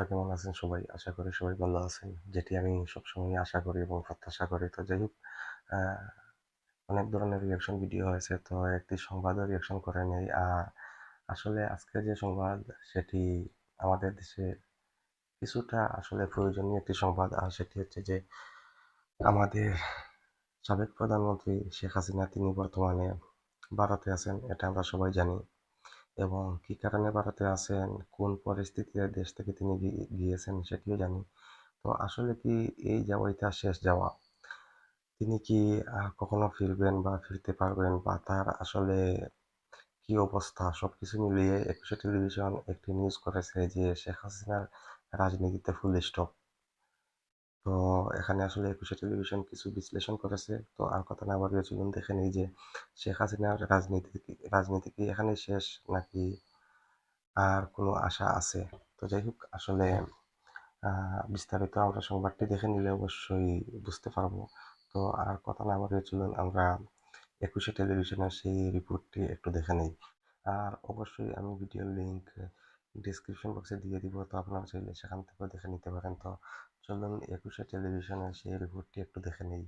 আপনারা কেমন আছেন? সবাই আশা করি সবাই ভালো আছেন। যেটি আমি সবসময় আশা করি এবং প্রত্যাশা করি। তো যাই হোক অনেক ধরনের রিয়াকশন ভিডিও হয়েছে। তো একটি সংবাদও রিয়াকশন করে নেই। আসলে আজকে যে সংবাদ, সেটি আমাদের দেশে কিছুটা আসলে প্রয়োজনীয় একটি সংবাদ। আর সেটি হচ্ছে যে, আমাদের সাবেক প্রধানমন্ত্রী শেখ হাসিনা, তিনি বর্তমানে ভারতে আছেন, এটা আমরা সবাই জানি। এবং কী কারণে ভারতে আছেন? কোন পরিস্থিতিতে দেশ থেকে তিনি গিয়েছেন সেটিও জানি। তো আসলে কি এই যাওয়াইটা শেষ যাওয়া, তিনি কি কখনো ফিরবেন বা ফিরতে পারবেন বা তার আসলে কি অবস্থা? সবকিছু মিলিয়ে একুশে টেলিভিশন একটি নিউজ করেছে যে শেখ হাসিনার রাজনীতিতে ফুল স্টপ তো এখানে আসলে একুশে টেলিভিশন কিছু বিশ্লেষণ করেছে। তো আর কথা না বাড়িয়ে চলুন, দেখে নিই যে শেখ হাসিনার রাজনীতি রাজনীতি কি এখানে শেষ নাকি আর কোনো আশা আছে? তো যাই হোক, আসলে বিস্তারিত আমরা সংবাদটি দেখে নিলে অবশ্যই বুঝতে পারব। তো আর কথা না বাড়িয়ে চলুন, আমরা একুশে টেলিভিশনের সেই রিপোর্টটি একটু দেখে নিই। আর অবশ্যই আমি ভিডিওর লিঙ্ক ডিসক্রিপশন বক্সে দিয়ে দিব, তো আপনারা চাইলে সেখান থেকেও দেখে নিতে পারেন। তো চলুন একুশে টেলিভিশনের সেই রিপোর্টটি একটু দেখে নেই।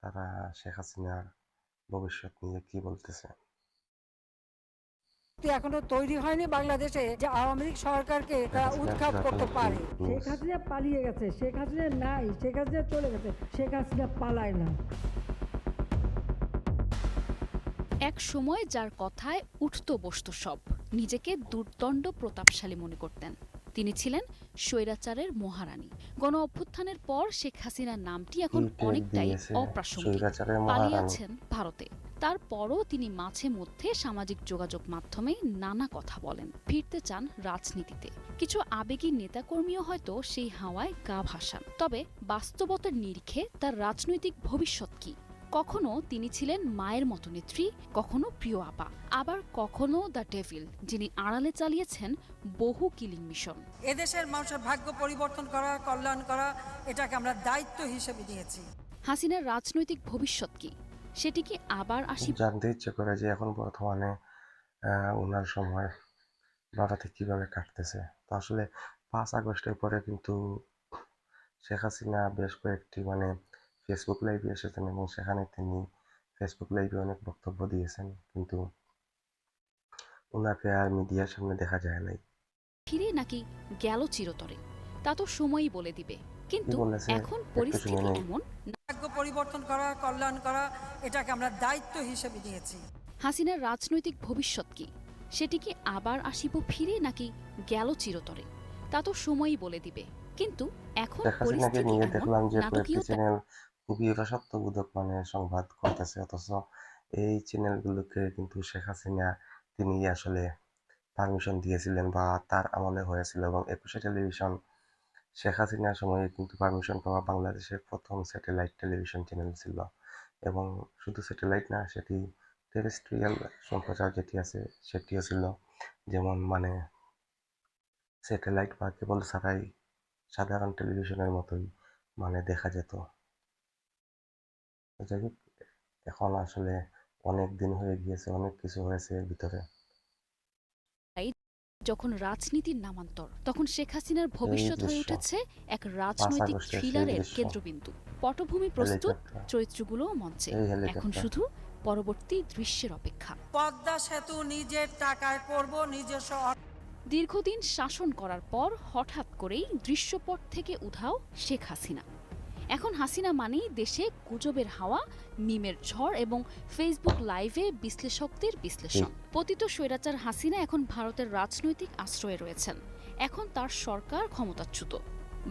তারা শেখ হাসিনার ভবিষ্যৎ নিয়ে কি বলতেছে? এখনও তৈরি হয়নি বাংলাদেশে যে আওয়ামী লীগ সরকারকে তারা উৎখাত করতে পারে। শেখ হাসিনা পালিয়ে গেছে শেখ হাসিনা নাই শেখ হাসিনা চলে গেছে শেখ হাসিনা পালায় না। এক সময় যার কথায় উঠত বসত সব নিজেকে দুর্দণ্ড প্রতাপশালী মনে করতেন। তিনি ছিলেন স্বৈরাচারের মহারানী। গণ অভ্যুত্থানের পর শেখ হাসিনার নামটি এখন অনেকটাই অপ্রাসঙ্গিক। স্বৈরাচারের পালিয়ে আছেন ভারতে। তারপরও তিনি মাঝে মধ্যে সামাজিক যোগাযোগ মাধ্যমে নানা কথা বলেন। ফিরতে চান রাজনীতিতে। কিছু আবেগী নেতাকর্মীও হয়তো সেই হাওয়ায় গা ভাসান। তবে বাস্তবতার নিরিখে তার রাজনৈতিক ভবিষ্যৎ কি? কখনো তিনি ছিলেন মায়ের মতো নেত্রী কখনো প্রিয় আপা। আবার কখনো দ্য ডেভিল যিনি আড়ালে চালিয়েছেন বহু কিলিং মিশন এদেশের মানুষের ভাগ্য পরিবর্তন করা কল্যাণ করা এটাকে আমরা দায়িত্ব হিসেবে নিয়েছি। হাসিনার রাজনৈতিক ভবিষ্যৎ কি? সেটি কি আবার আসি জানতে ইচ্ছে করে যে এখন বর্তমানে আহ, ওনার সময় ভারতে কীভাবে কাটতেছে। তো আসলে পাঁচ আগস্টের পরে কিন্তু শেখ হাসিনা বেশ কয়েকটি মানে ফেসবুক লাইভে এসেছেন এবং সেখানে তিনি ফেসবুক লাইভে অনেক বক্তব্য দিয়েছেন কিন্তু ওনাকে আর মিডিয়ার সামনে দেখা যায় নাই। ফিরে নাকি গেল চিরতরে তা তো সময়ই বলে দিবে। কিন্তু এখন পরিস্থিতি এমন ভাগ্য পরিবর্তন করা কল্যাণ করা এটাকে আমরা দায়িত্ব হিসেবে নিয়েছি। হাসিনার রাজনৈতিক ভবিষ্যৎ কি? সেটি কি আবার আসিব ফিরে নাকি গেল চিরতরে? তা তো সময়ই বলে দিবে। কিন্তু এখন পরিস্থিতি নিয়ে এমন দেখলাম যে কয়েকটি নাটকীয়তা খুবই রসত্ববোধক মানে সংবাদ করতেছে অথচ এই চ্যানেলগুলোকে কিন্তু শেখ হাসিনা তিনি আসলে পারমিশন দিয়েছিলেন বা তার আমলে হয়েছিল এবং একুশে টেলিভিশন শেখ হাসিনার সময়ে কিন্তু পারমিশন পাওয়া বাংলাদেশের প্রথম স্যাটেলাইট টেলিভিশন চ্যানেল ছিল। এবং শুধু স্যাটেলাইট না, সেটি টেরেস্ট্রিয়াল সম্প্রচার যেটি আছে, সেটিও ছিল। যেমন মানে স্যাটেলাইট বা কেবল ছাড়াই সাধারণ টেলিভিশনের মতোই মানে দেখা যেত। যাই হোক এখন আসলে অনেক দিন হয়ে গিয়েছে অনেক কিছু হয়েছে এর ভিতরে। যখন রাজনীতির নামান্তর তখন শেখ হাসিনার ভবিষ্যৎ হয়ে উঠেছে এক রাজনৈতিক থ্রিলারের কেন্দ্রবিন্দু। পটভূমি প্রস্তুত চরিত্রগুলোও মঞ্চে। এখন শুধু পরবর্তী দৃশ্যের অপেক্ষা। পদ্মা সেতু নিজের টাকায় করব নিজস্ব দীর্ঘদিন শাসন করার পর হঠাৎ করেই দৃশ্যপট থেকে উধাও শেখ হাসিনা। এখন হাসিনা মানেই দেশে গুজবের হাওয়া মিমের ঝড় এবং ফেসবুক লাইভে বিশ্লেষকদের বিশ্লেষণ। পতিত স্বৈরাচার হাসিনা এখন ভারতের রাজনৈতিক আশ্রয়ে রয়েছেন। এখন তার সরকার ক্ষমতাচ্যুত।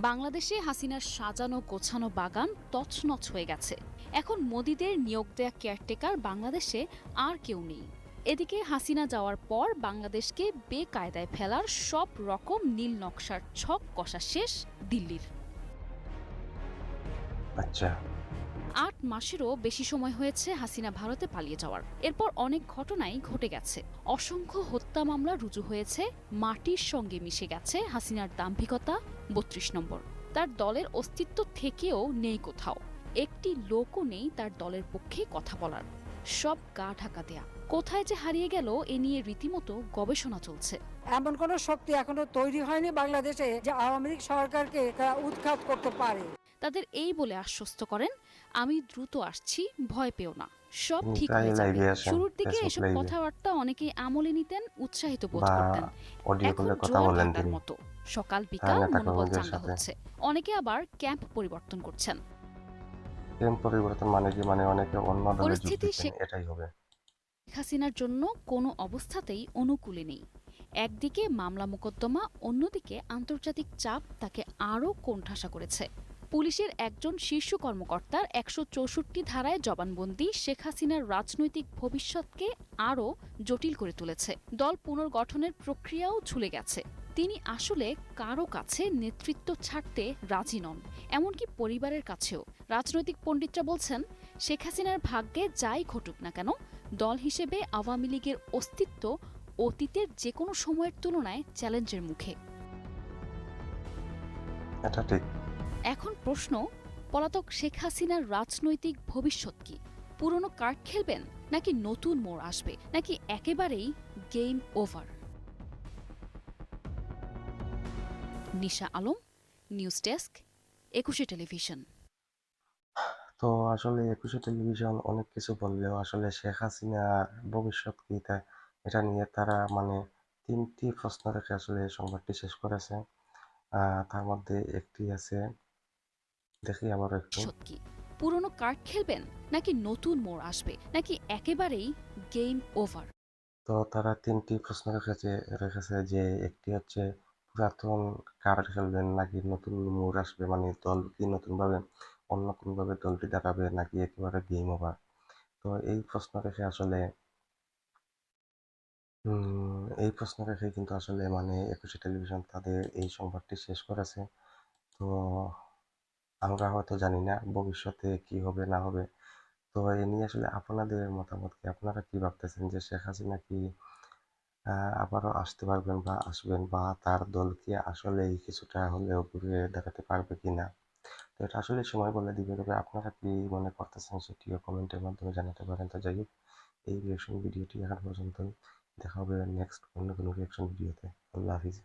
বাংলাদেশে হাসিনার সাজানো গোছানো বাগান তছনছ হয়ে গেছে। এখন মোদিদের নিয়োগ দেয়া কেয়ারটেকার বাংলাদেশে আর কেউ নেই। এদিকে হাসিনা যাওয়ার পর বাংলাদেশকে বেকায়দায় ফেলার সব রকম নীল নকশার ছক কষা শেষ দিল্লির। আচ্ছা। আট মাসেরও বেশি সময় হয়েছে হাসিনা ভারতে পালিয়ে যাওয়ার। এরপর অনেক ঘটনাই ঘটে গেছে। অসংখ্য হত্যা মামলা রুজু হয়েছে মাটির সঙ্গে মিশে গেছে হাসিনার দাম্ভিকতা বত্রিশ নম্বর। তার দলের অস্তিত্ব থেকেও নেই কোথাও। একটি লোকও নেই তার দলের পক্ষে কথা বলার। সব গা ঢাকা দেয়া। কোথায় যে হারিয়ে গেল এ নিয়ে রীতিমতো গবেষণা চলছে। এমন কোনো শক্তি এখনও তৈরি হয়নি বাংলাদেশে যে আওয়ামী লীগ সরকারকে তারা উৎখাত করতে পারে। তাদের এই বলে আশ্বস্ত করেন আমি দ্রুত আসছি ভয় পেও না। সব ঠিক হয়ে যাবে। শুরুর দিকে এসব কথাবার্তা অনেকেই আমলে নিতেন উৎসাহিত বোধ করতেন। অডিও এখন জোয়ার বলেন তিনি। মতো। সকাল বিকাল মনোবল চাঙ্গা হচ্ছে। অনেকে আবার ক্যাম্প পরিবর্তন করছেন। প্রেম পরিবর্তন মানে কি? মানে অনেকে অন্য দলে পরিস্থিতি এটাই হবে। শেখ হাসিনার জন্য কোনো অবস্থাতেই অনুকূলে নেই। একদিকে মামলা মোকদ্দমা অন্যদিকে আন্তর্জাতিক চাপ তাকে আরও কোণঠাসা করেছে। পুলিশের একজন শীর্ষ কর্মকর্তার একশো চৌষট্টি ধারায় জবানবন্দি শেখ হাসিনার রাজনৈতিক ভবিষ্যৎকে আরও জটিল করে তুলেছে। দল পুনর্গঠনের প্রক্রিয়াও ঝুলে গেছে। তিনি আসলে কারও কাছে নেতৃত্ব ছাড়তে রাজি নন, এমনকি পরিবারের কাছেও। রাজনৈতিক পণ্ডিতরা বলছেন, শেখ হাসিনার ভাগ্যে যাই ঘটুক না কেন, দল হিসেবে আওয়ামী লীগের অস্তিত্ব অতীতের যে কোনো সময়ের তুলনায় চ্যালেঞ্জের মুখে। এটা ঠিক। এখন প্রশ্ন, পলাতক শেখ হাসিনার রাজনৈতিক ভবিষ্যৎ কি? পুরনো কার্ড খেলবেন নাকি নতুন মোড় আসবে? নাকি একেবারেই game over? Nisha Alam, news desk, Ekushey television. তো আসলে একুশে টেলিভিশন অনেক কিছু বললেও আসলে শেখ হাসিনার ভবিষ্যৎ কি এটা নিয়ে তারা মানে তিনটি প্রশ্ন রেখে আসলে সংবাদটি শেষ করেছে। তার মধ্যে একটি আছে দেখি আবার একটু। কি পুরনো কার্ড খেলবেন নাকি নতুন মোড় আসবে নাকি একেবারেই গেম ওভার তো তারা তিনটি প্রশ্ন রেখেছে রেখেছে যে একটি হচ্ছে পুরাতন কার্ড খেলবেন নাকি নতুন মোড় আসবে মানে দল কি নতুন ভাবে অন্য কোনোভাবে দলটি দাঁড়াবে নাকি একেবারে গেম ওভার তো এই প্রশ্ন রেখে আসলে এই প্রশ্ন রেখে কিন্তু আসলে মানে একুশে টেলিভিশন তাদের এই সংবাদটি শেষ করেছে। তো আমরা হয়তো জানি না ভবিষ্যতে কি হবে, না হবে। তো এ নিয়ে আসলে আপনাদের মতামত কি? আপনারা কি ভাবতেছেন যে শেখ হাসিনা কি আবারও আসতে পারবেন বা আসবেন বা তার দল কি আসলেই কিছুটা হলেও ঘুরে দাঁড়াতে পারবে কিনা তো এটা আসলে সময় বলে দিবে। তবে আপনারা কি মনে করতেছেন সেটিও কমেন্টের মাধ্যমে জানাতে পারেন। তো যাই হোক, এই রিয়াকশন ভিডিওটি এখন পর্যন্তই। দেখা হবে নেক্সট অন্য কোনো রিয়াকশন ভিডিওতে আল্লাহ হাফিজ।